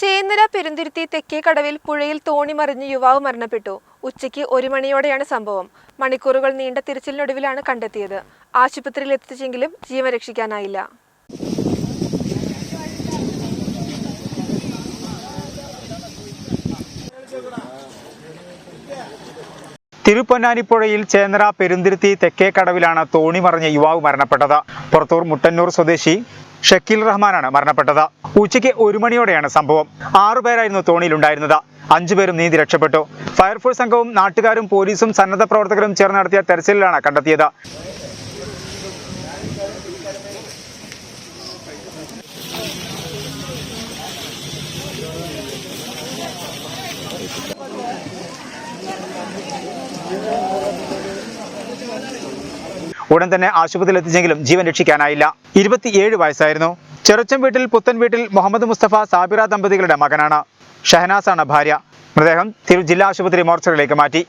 ചേന്നര പെരുന്തിരുത്തി തെക്കേ കടവിൽ പുഴയിൽ തോണി മറിഞ്ഞ് യുവാവ് മരണപ്പെട്ടു. ഉച്ചയ്ക്ക് ഒരു മണിയോടെയാണ് സംഭവം. മണിക്കൂറുകൾ നീണ്ട തിരച്ചിലിനൊടുവിലാണ് കണ്ടെത്തിയത്. ആശുപത്രിയിൽ എത്തിച്ചെങ്കിലും ജീവൻ രക്ഷിക്കാനായില്ല. തിരുപ്പൊന്നാനിപ്പുഴയിൽ ചേന്നര പെരുന്തിരുത്തി തെക്കേക്കടവിലാണ് തോണി മറിഞ്ഞ യുവാവ് മരണപ്പെട്ടത്. പുറത്തൂർ മുട്ടന്നൂർ സ്വദേശി ഷക്കീൽ റഹ്മാനാണ് മരണപ്പെട്ടത്. ഉച്ചയ്ക്ക് ഒരു മണിയോടെയാണ് സംഭവം. ആറുപേരായിരുന്നു തോണിയിലുണ്ടായിരുന്നത്. അഞ്ചുപേരും നീന്തി രക്ഷപ്പെട്ടു. ഫയർഫോഴ്സ് സംഘവും നാട്ടുകാരും പോലീസും സന്നദ്ധ പ്രവർത്തകരും ചേർന്ന് നടത്തിയ തെരച്ചിലിലാണ് കണ്ടെത്തിയത്. ഉടൻ തന്നെ ആശുപത്രിയിൽ എത്തിച്ചെങ്കിലും ജീവൻ രക്ഷിക്കാനായില്ല. ഇരുപത്തിയേഴ് വയസ്സായിരുന്നു. ചെറുച്ചം വീട്ടിൽ പുത്തൻ വീട്ടിൽ മുഹമ്മദ് മുസ്തഫ സാബിറ ദമ്പതികളുടെ മകനാണ്. ഷഹനാസാണ് ഭാര്യ. മൃതദേഹം തിരു ജില്ലാ ആശുപത്രി മോർച്ചറിലേക്ക് മാറ്റി.